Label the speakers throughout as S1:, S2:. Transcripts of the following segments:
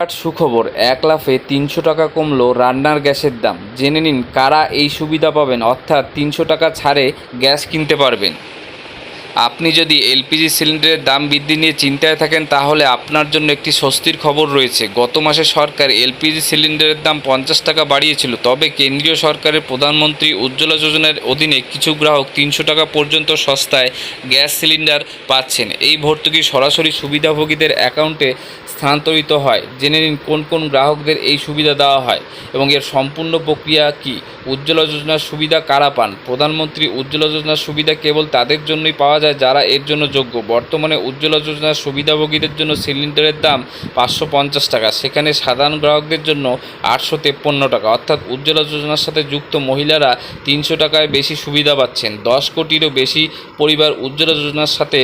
S1: বিরাট সুখবর, এক লাফে তিনশো টাকা কমলো রান্নার গ্যাসের দাম। জেনে নিন কারা এই সুবিধা পাবেন, অর্থাৎ তিনশো টাকা ছাড়ে গ্যাস কিনতে পারবেন। আপনি যদি এলপিজি সিলিন্ডারের দাম বৃদ্ধি নিয়ে চিন্তায় থাকেন, তাহলে আপনার জন্য একটি স্বস্তির খবর রয়েছে। গত মাসে সরকার এলপিজি সিলিন্ডারের দাম পঞ্চাশ টাকা বাড়িয়েছিল, তবে কেন্দ্রীয় সরকারের প্রধানমন্ত্রী উজ্জ্বলা যোজনার অধীনে কিছু গ্রাহক তিনশো টাকা পর্যন্ত সস্তায় গ্যাস সিলিন্ডার পাচ্ছেন। এই ভর্তুকি সরাসরি সুবিধাভোগীদের অ্যাকাউন্টে স্থানান্তরিত হয়। জেনে নিন কোন কোন গ্রাহকদের এই সুবিধা দেওয়া হয় এবং এর সম্পূর্ণ প্রক্রিয়া কি? উজ্জ্বলা যোজনার সুবিধা কারা পান? প্রধানমন্ত্রী, উজ্জ্বলা যোজনার সুবিধা কেবল তাদের জন্যই পাওয়া যায় যারা এর জন্য যোগ্য। বর্তমানে উজ্জ্বলা যোজনার সুবিধাভোগীদের জন্য সিলিন্ডারের দাম পাঁচশো পঞ্চাশ টাকা, সেখানে সাধারণ গ্রাহকদের জন্য আটশো তেপ্পন্ন টাকা। অর্থাৎ উজ্জ্বলা যোজনার সাথে যুক্ত মহিলারা তিনশো টাকায় বেশি সুবিধা পাচ্ছেন। দশ কোটিরও বেশি পরিবার উজ্জ্বলা যোজনার সাথে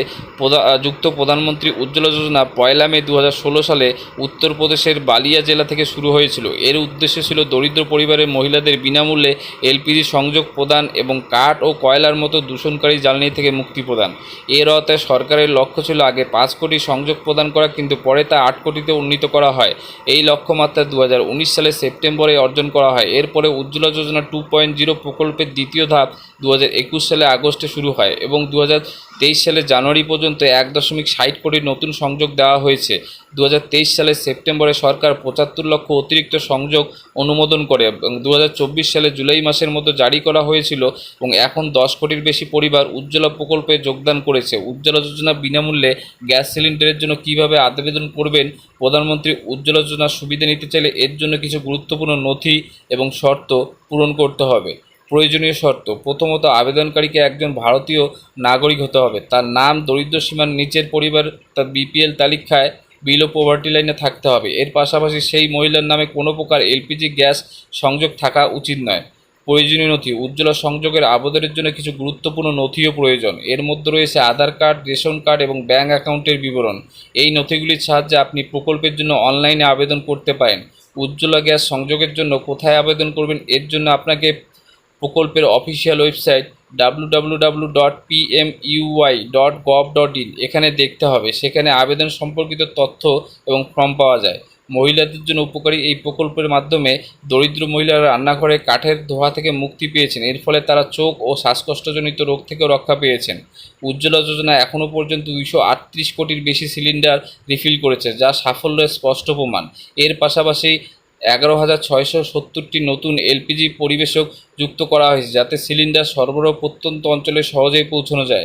S1: যুক্ত প্রধানমন্ত্রী উজ্জ্বলা যোজনা পয়লা মে দু হাজার ষোলো সালে উত্তরপ্রদেশের বালিয়া জেলা থেকে শুরু হয়েছিল। এর উদ্দেশ্য ছিল দরিদ্র পরিবারের মহিলাদের বিনামূল্যে এলপিজি সংযোগ প্রদান এবং কাঠ ও কয়লার মতো দূষণকারী জ্বালানি থেকে মুক্তি প্রদান। এর অর্থে সরকারের লক্ষ্য ছিল আগে পাঁচ কোটি সংযোগ প্রদান করা, কিন্তু পরে তা আট কোটিতে উন্নীত করা হয়। এই লক্ষ্যমাত্রা দু হাজার সালে সেপ্টেম্বরে অর্জন করা হয়। এরপরে Ujjwala Yojana two point zero প্রকল্পের দ্বিতীয় ধাপ দু হাজার একুশ সালে আগস্টে শুরু হয় এবং দু সালে জানুয়ারি পর্যন্ত এক দশমিক ষাট কোটি নতুন সংযোগ দেওয়া হয়েছে। দু সালের সেপ্টেম্বরে সরকার পঁচাত্তর লক্ষ অতিরিক্ত সংযোগ অনুমোদন করে এবং দু হাজার চব্বিশ সালে জুলাই মাসের মতো জারি করা হয়েছিল এবং এখন দশ কোটির বেশি পরিবার উজ্জ্বলা প্রকল্পে যোগদান করেছে। উজ্জ্বলা যোজনা বিনামূল্যে গ্যাস সিলিন্ডারের জন্য কীভাবে আবেদন করবেন? প্রধানমন্ত্রী উজ্জ্বলা যোজনার সুবিধা নিতে চাইলে এর জন্য কিছু গুরুত্বপূর্ণ নথি এবং শর্ত পূরণ করতে হবে। প্রয়োজনীয় শর্ত। প্রথমত, আবেদনকারীকে একজন ভারতীয় নাগরিক হতে হবে। তার নাম, দরিদ্র সীমার নিচের পরিবার, তার বিপিএল তালিকায় বিলো পোভার্টি লাইনে থাকতে হবে। এর পাশাপাশি সেই মহিলার নামে কোনো প্রকার এলপিজি গ্যাস সংযোগ থাকা উচিত নয়। প্রয়োজনীয় নথি, উজ্জ্বলা সংযোগের আবেদনের জন্য কিছু গুরুত্বপূর্ণ নথিও প্রয়োজন। এর মধ্যে রয়েছে আধার কার্ড, রেশন কার্ড এবং ব্যাঙ্ক অ্যাকাউন্টের বিবরণ। এই নথিগুলির সাহায্যে আপনি প্রকল্পের জন্য অনলাইনে আবেদন করতে পারেন। উজ্জ্বলা গ্যাস সংযোগের জন্য কোথায় আবেদন করবেন, এর জন্য আপনাকে প্রকল্পের official website W dot dot dot in এখানে দেখতে হবে। সেখানে আবেদন সম্পর্কিত তথ্য এবং ফর্ম পাওয়া যায়। মহিলাদের জন্য উপকারী এই প্রকল্পের মাধ্যমে দরিদ্র মহিলারা রান্নাঘরে কাঠের ধোঁয়া থেকে মুক্তি পেয়েছেন। এর ফলে তারা চোখ ও শ্বাসকষ্টজনিত রোগ থেকেও রক্ষা পেয়েছেন। উজ্জ্বলা যোজনা এখনও পর্যন্ত দুইশো আটত্রিশ কোটির বেশি সিলিন্ডার রিফিল করেছে, যা সাফল্যের স্পষ্ট প্রমাণ। এর পাশাপাশি এগারো হাজার ছয়শো সত্তরটি নতুন এলপিজি পরিবেশক যুক্ত করা হয়েছে, যাতে সিলিন্ডার সরবরাহ প্রত্যন্ত অঞ্চলে সহজেই পৌঁছানো যায়।